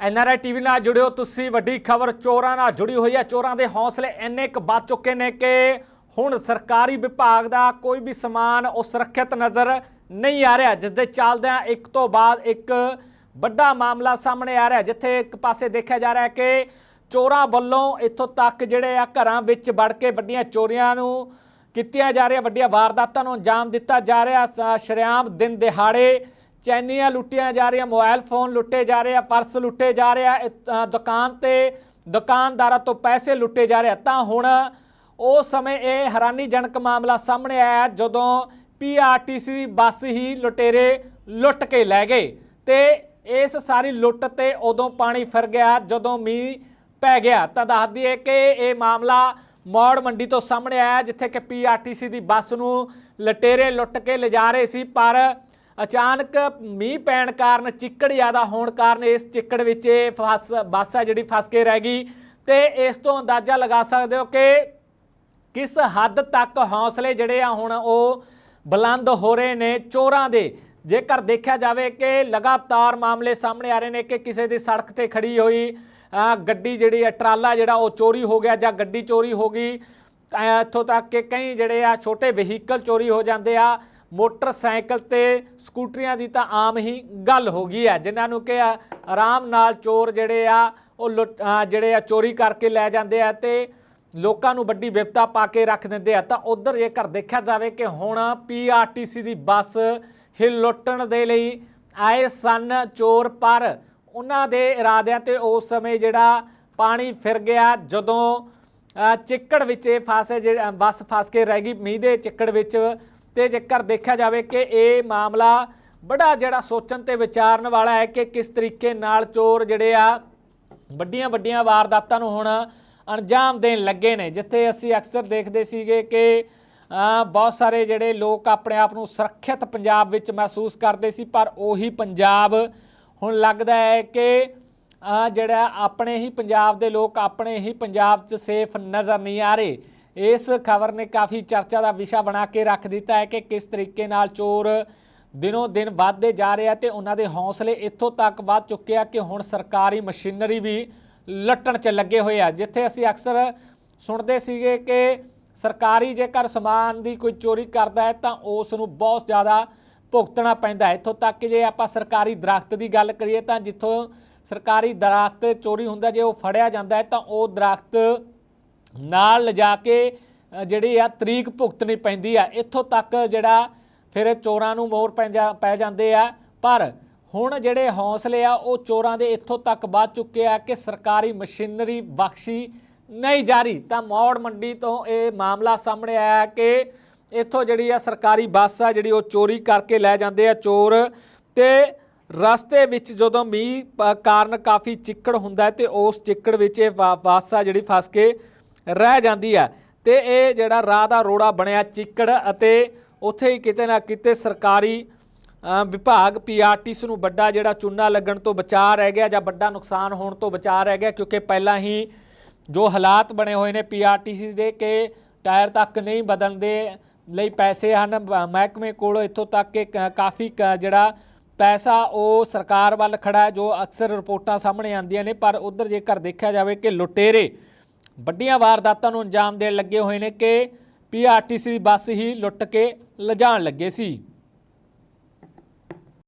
NRI TV ਨਾਲ ਜੁੜਿਓ ਤੁਸੀਂ, ਵੱਡੀ ਖਬਰ ਚੋਰਾਂ ਨਾਲ ਜੁੜੀ ਹੋਈ ਹੈ। ਚੋਰਾਂ ਦੇ ਹੌਸਲੇ ਇੰਨੇ ਕੁ ਵੱਧ ਚੁੱਕੇ ਨੇ ਕਿ ਹੁਣ ਸਰਕਾਰੀ ਵਿਭਾਗ ਦਾ ਕੋਈ ਵੀ ਸਮਾਨ ਉਹ ਸੁਰੱਖਿਅਤ ਨਜ਼ਰ ਨਹੀਂ ਆ ਰਿਹਾ ਜਿਸ ਦੇ ਚੱਲਦਿਆਂ ਇੱਕ ਤੋਂ ਬਾਅਦ ਇੱਕ ਵੱਡਾ ਮਾਮਲਾ ਸਾਹਮਣੇ ਆ ਰਿਹਾ, ਜਿੱਥੇ ਇੱਕ ਪਾਸੇ ਦੇਖਿਆ ਜਾ ਰਿਹਾ ਹੈ ਕਿ ਚੋਰਾਂ ਵੱਲੋਂ ਇੱਥੋਂ ਤੱਕ ਜਿਹੜੇ ਆ ਘਰਾਂ ਵਿੱਚ ਵੜ ਕੇ ਵੱਡੀਆਂ ਚੋਰੀਆਂ ਨੂੰ ਕੀਤੀਆਂ ਜਾ ਰਹੀਆਂ, ਵੱਡੀਆਂ ਵਾਰਦਾਤਾਂ ਨੂੰ ਅੰਜਾਮ ਦਿੱਤਾ ਜਾ ਰਿਹਾ। ਸ- ਸ਼ਰੇਆਮ ਦਿਨ ਦਿਹਾੜੇ ਚੈਨੀਆਂ ਲੁੱਟੀਆਂ ਜਾ ਰਹੀਆਂ, ਮੋਬਾਈਲ ਫੋਨ ਲੁੱਟੇ ਜਾ ਰਹੇ ਆ, ਪਰਸ ਲੁੱਟੇ ਜਾ ਰਹੇ ਆ ਦੁਕਾਨ ਤੇ ਦੁਕਾਨਦਾਰਾਂ ਤੋਂ ਪੈਸੇ ਲੁੱਟੇ ਜਾ ਰਹੇ ਤਾਂ ਹੁਣ ਉਸ ਸਮੇਂ ਇਹ ਹੈਰਾਨੀਜਨਕ ਮਾਮਲਾ ਸਾਹਮਣੇ ਆਇਆ ਜਦੋਂ ਪੀਆਰਟੀਸੀ ਦੀ ਬੱਸ ਹੀ ਲੁਟੇਰੇ ਲੁੱਟ ਕੇ ਲੈ ਗਏ ਤੇ ਇਸ ਸਾਰੀ ਲੁੱਟ ਤੇ ਉਦੋਂ ਪਾਣੀ ਫਿਰ ਗਿਆ, ਜਦੋਂ ਮੀਂਹ ਪੈ ਗਿਆ। ਤਾਂ ਦੱਸ ਦਈਏ ਕਿ ਇਹ ਮਾਮਲਾ ਮੌੜ ਮੰਡੀ ਤੋਂ ਸਾਹਮਣੇ ਆਇਆ, ਜਿੱਥੇ ਕਿ ਪੀਆਰਟੀਸੀ ਦੀ ਬੱਸ ਨੂੰ ਲਟੇਰੇ ਲੁੱਟ ਕੇ ਲਿਜਾ ਰਹੇ ਸੀ, ਪਰ ਅਚਾਨਕ ਮੀਂਹ ਪੈਣ ਕਾਰਨ, ਚਿੱਕੜ ਜ਼ਿਆਦਾ ਹੋਣ ਕਾਰਨ ਇਸ ਚਿੱਕੜ ਵਿੱਚ ਇਹ ਫਸ, ਬੱਸ ਆ ਜਿਹੜੀ ਫਸ ਕੇ ਰਹਿ ਗਈ। ਤੇ ਇਸ ਤੋਂ ਅੰਦਾਜ਼ਾ ਲਗਾ ਸਕਦੇ ਹੋ ਕਿ ਕਿਸ ਹੱਦ ਤੱਕ ਹੌਸਲੇ ਜਿਹੜੇ ਆ ਹੁਣ ਉਹ ਬੁਲੰਦ ਹੋ ਰਹੇ ਨੇ ਚੋਰਾਂ ਦੇ। ਜੇਕਰ ਦੇਖਿਆ ਜਾਵੇ ਕਿ ਲਗਾਤਾਰ ਮਾਮਲੇ ਸਾਹਮਣੇ ਆ ਰਹੇ ਨੇ ਕਿ ਕਿਸੇ ਦੀ ਸੜਕ ਤੇ ਖੜੀ ਹੋਈ ਗੱਡੀ ਜਿਹੜੀ ਹੈ, ਟਰਾਲਾ ਜਿਹੜਾ ਉਹ ਚੋਰੀ ਹੋ ਗਿਆ ਜਾਂ ਗੱਡੀ ਚੋਰੀ ਹੋ ਗਈ ਇੱਥੋਂ ਤੱਕ ਕਿ ਕਈ ਜਿਹੜੇ ਆ ਛੋਟੇ ਵਹੀਕਲ ਚੋਰੀ ਹੋ ਜਾਂਦੇ ਆ। ਮੋਟਰਸਾਈਕਲ ਤੇ ਸਕੂਟਰੀਆਂ ਦੀ ਤਾਂ ਆਮ ਹੀ ਗੱਲ ਹੋ ਗਈ ਹੈ। ਜਿਨ੍ਹਾਂ ਨੂੰ ਕਿ ਆਰਾਮ ਨਾਲ ਚੋਰ ਜਿਹੜੇ ਆ, ਉਹ ਲੁੱਟ- ਜਿਹੜੇ ਆ ਚੋਰੀ ਕਰਕੇ ਲੈ ਜਾਂਦੇ ਆ ਤੇ ਲੋਕਾਂ ਨੂੰ ਵੱਡੀ ਵਿਪਤਾ ਪਾ ਕੇ ਰੱਖ ਦਿੰਦੇ ਆ। ਤਾਂ ਉਧਰ ਜੇਕਰ ਦੇਖਿਆ ਜਾਵੇ ਕਿ ਹੁਣ ਪੀਆਰਟੀਸੀ ਦੀ ਬੱਸ ਹੀ ਲੁੱਟਣ ਦੇ ਲਈ ਆਏ ਸਨ ਚੋਰ, ਪਰ ਉਹਨਾਂ ਦੇ ਇਰਾਦਿਆਂ ਤੇ ਉਸ ਸਮੇਂ ਜਿਹੜਾ ਪਾਣੀ ਫਿਰ ਗਿਆ, ਜਦੋਂ ਚਿੱਕੜ ਵਿੱਚ ਇਹ ਫਸੇ ਜਿਹੜਾ, ਬੱਸ ਫਸ ਕੇ ਰਹਿ ਗਈ। ਮੀਂਹ ਦੇ ਚਿੱਕੜ ਵਿੱਚ ਤੇ ਜੇਕਰ ਦੇਖਿਆ ਜਾਵੇ ਕਿ ਇਹ ਮਾਮਲਾ ਬੜਾ ਜਿਹੜਾ ਸੋਚਣ ਤੇ ਵਿਚਾਰਨ ਵਾਲਾ ਹੈ ਕਿ ਕਿਸ ਤਰੀਕੇ ਨਾਲ ਚੋਰ ਜਿਹੜੇ ਆ, ਵੱਡੀਆਂ ਵੱਡੀਆਂ ਵਾਰਦਾਤਾਂ ਨੂੰ ਹੁਣ ਅੰਜਾਮ ਦੇਣ ਲੱਗੇ ਨੇ। ਜਿੱਥੇ ਅਸੀਂ ਅਕਸਰ ਦੇਖਦੇ ਸੀਗੇ ਕਿ ਬਹੁਤ ਸਾਰੇ ਜਿਹੜੇ ਲੋਕ ਆਪਣੇ ਆਪ ਨੂੰ ਸੁਰੱਖਿਅਤ ਪੰਜਾਬ ਵਿੱਚ ਮਹਿਸੂਸ ਕਰਦੇ ਸੀ, ਪਰ ਉਹੀ ਪੰਜਾਬ ਹੁਣ ਲੱਗਦਾ ਹੈ ਕਿ ਜਿਹੜਾ ਆਪਣੇ ਹੀ ਪੰਜਾਬ ਦੇ ਲੋਕ ਆਪਣੇ ਹੀ ਪੰਜਾਬ 'ਚ ਸੇਫ ਨਜ਼ਰ ਨਹੀਂ ਆ ਰਹੇ। ਇਸ ਖਬਰ ਨੇ ਕਾਫੀ ਚਰਚਾ ਦਾ ਵਿਸ਼ਾ ਬਣਾ ਕੇ ਰੱਖ ਦਿੱਤਾ ਹੈ ਕਿ ਕਿਸ ਤਰੀਕੇ ਨਾਲ ਚੋਰ ਦਿਨੋਂ ਦਿਨ ਵੱਧਦੇ ਜਾ ਰਹੇ ਆ ਤੇ ਉਹਨਾਂ ਦੇ ਹੌਸਲੇ ਇੱਥੋਂ ਤੱਕ ਵੱਧ ਚੁੱਕੇ ਆ ਕਿ ਹੁਣ ਸਰਕਾਰੀ ਮਸ਼ੀਨਰੀ ਵੀ ਲੁੱਟਣ 'ਚ ਲੱਗੇ ਹੋਏ ਆ। ਜਿੱਥੇ ਅਸੀਂ ਅਕਸਰ ਸੁਣਦੇ ਸੀਗੇ ਕਿ ਸਰਕਾਰੀ ਜੇਕਰ ਸਮਾਨ ਦੀ ਕੋਈ ਚੋਰੀ ਕਰਦਾ ਹੈ ਤਾਂ ਉਸ ਨੂੰ ਬਹੁਤ ਜ਼ਿਆਦਾ ਭੁਗਤਣਾ ਪੈਂਦਾ ਇੱਥੋਂ ਤੱਕ ਕਿ ਜੇ ਆਪਾਂ ਸਰਕਾਰੀ ਦਰਖਤ ਦੀ ਗੱਲ ਕਰੀਏ ਤਾਂ ਜਿੱਥੋਂ ਸਰਕਾਰੀ ਦਰਖਤ ਚੋਰੀ ਹੁੰਦਾ, ਜੇ ਉਹ ਫੜਿਆ ਜਾਂਦਾ ਹੈ ਤਾਂ ਉਹ ਦਰਖਤ ਨਾਲ ਲਿਜਾ ਕੇ ਜਿਹੜੀ ਆ ਤਰੀਕ ਭੁਗਤਣੀ ਪੈਂਦੀ ਆ, ਇੱਥੋਂ ਤੱਕ ਜਿਹੜਾ ਫਿਰ ਚੋਰਾਂ ਨੂੰ ਮੋਰ ਪੈ ਜਾ- ਪੈ ਜਾਂਦੇ ਆ। ਪਰ ਹੁਣ ਜਿਹੜੇ ਹੌਸਲੇ ਆ, ਉਹ ਚੋਰਾਂ ਦੇ ਇੱਥੋਂ ਤੱਕ ਵੱਧ ਚੁੱਕੇ ਆ ਕਿ ਸਰਕਾਰੀ ਮਸ਼ੀਨਰੀ ਬਖਸ਼ੀ ਨਹੀਂ ਜਾਰੀ ਤਾਂ ਮੌੜ ਮੰਡੀ ਤੋਂ ਇਹ ਮਾਮਲਾ ਸਾਹਮਣੇ ਆਇਆ ਕਿ ਇੱਥੋਂ ਜਿਹੜੀ ਆ ਸਰਕਾਰੀ ਬੱਸ ਆ, ਜਿਹੜੀ ਉਹ ਚੋਰੀ ਕਰਕੇ ਲੈ ਜਾਂਦੇ ਆ ਚੋਰ ਤੇ ਰਸਤੇ ਵਿੱਚ ਜਦੋਂ ਮੀਂਹ ਕਾਰਨ ਕਾਫੀ ਚਿੱਕੜ ਹੁੰਦਾ ਹੈ ਤੇ ਉਸ ਚਿੱਕੜ ਵਿੱਚ ਇਹ ਵਾ- ਬੱਸ ਆ ਜਿਹੜੀ ਫਸ ਕੇ ਰਹਿ ਜਾਂਦੀ ਹੈ ਤੇ ਇਹ ਜਿਹੜਾ ਰਾਹ ਦਾ ਰੋੜਾ ਬਣਿਆ ਚਿੱਕੜ ਅਤੇ ਉੱਥੇ ਹੀ ਕਿਤੇ ਨਾ ਕਿਤੇ ਸਰਕਾਰੀ ਅ, ਵਿਭਾਗ ਪੀਆਰਟੀਸੀ ਨੂੰ ਵੱਡਾ ਜਿਹੜਾ ਚੂਨਾ ਲੱਗਣ ਤੋਂ ਬਚਾ ਰਹਿ ਗਿਆ ਜਾਂ ਵੱਡਾ ਨੁਕਸਾਨ ਹੋਣ ਤੋਂ ਬਚਾ ਰਹਿ ਗਿਆ ਕਿਉਂਕਿ ਪਹਿਲਾਂ ਹੀ ਜੋ ਹਾਲਾਤ ਬਣੇ ਹੋਏ ਨੇ ਪੀਆਰਟੀਸੀ ਦੇ ਕਿ ਟਾਇਰ ਤੱਕ ਨਹੀਂ ਬਦਲਣ ਦੇ ਲਈ ਪੈਸੇ ਹਨ। ਬ- ਮਹਿਕਮੇ ਕੋਲ ਇੱਥੋਂ ਤੱਕ ਕਿ ਕ- ਕਾਫੀ ਕ- ਜਿਹੜਾ ਪੈਸਾ ਉਹ ਸਰਕਾਰ ਵੱਲ ਖੜਾ ਹੈ ਜੋ ਅਕਸਰ ਰਿਪੋਰਟਾਂ ਸਾਹਮਣੇ ਆਉਂਦੀਆਂ ਨੇ। ਪਰ ਉਧਰ ਜੇਕਰ ਦੇਖਿਆ ਜਾਵੇ ਕਿ ਲੁਟੇਰੇ ਵੱਡੀਆਂ ਵਾਰਦਾਤਾਂ ਨੂੰ ਅੰਜਾਮ ਦੇਣ ਲੱਗੇ ਹੋਏ ਨੇ ਕਿ ਪੀਆਰਟੀਸੀ ਦੀ ਬੱਸ ਹੀ ਲੁੱਟ ਕੇ ਲਿਜਾਣ ਲੱਗੇ ਸੀ।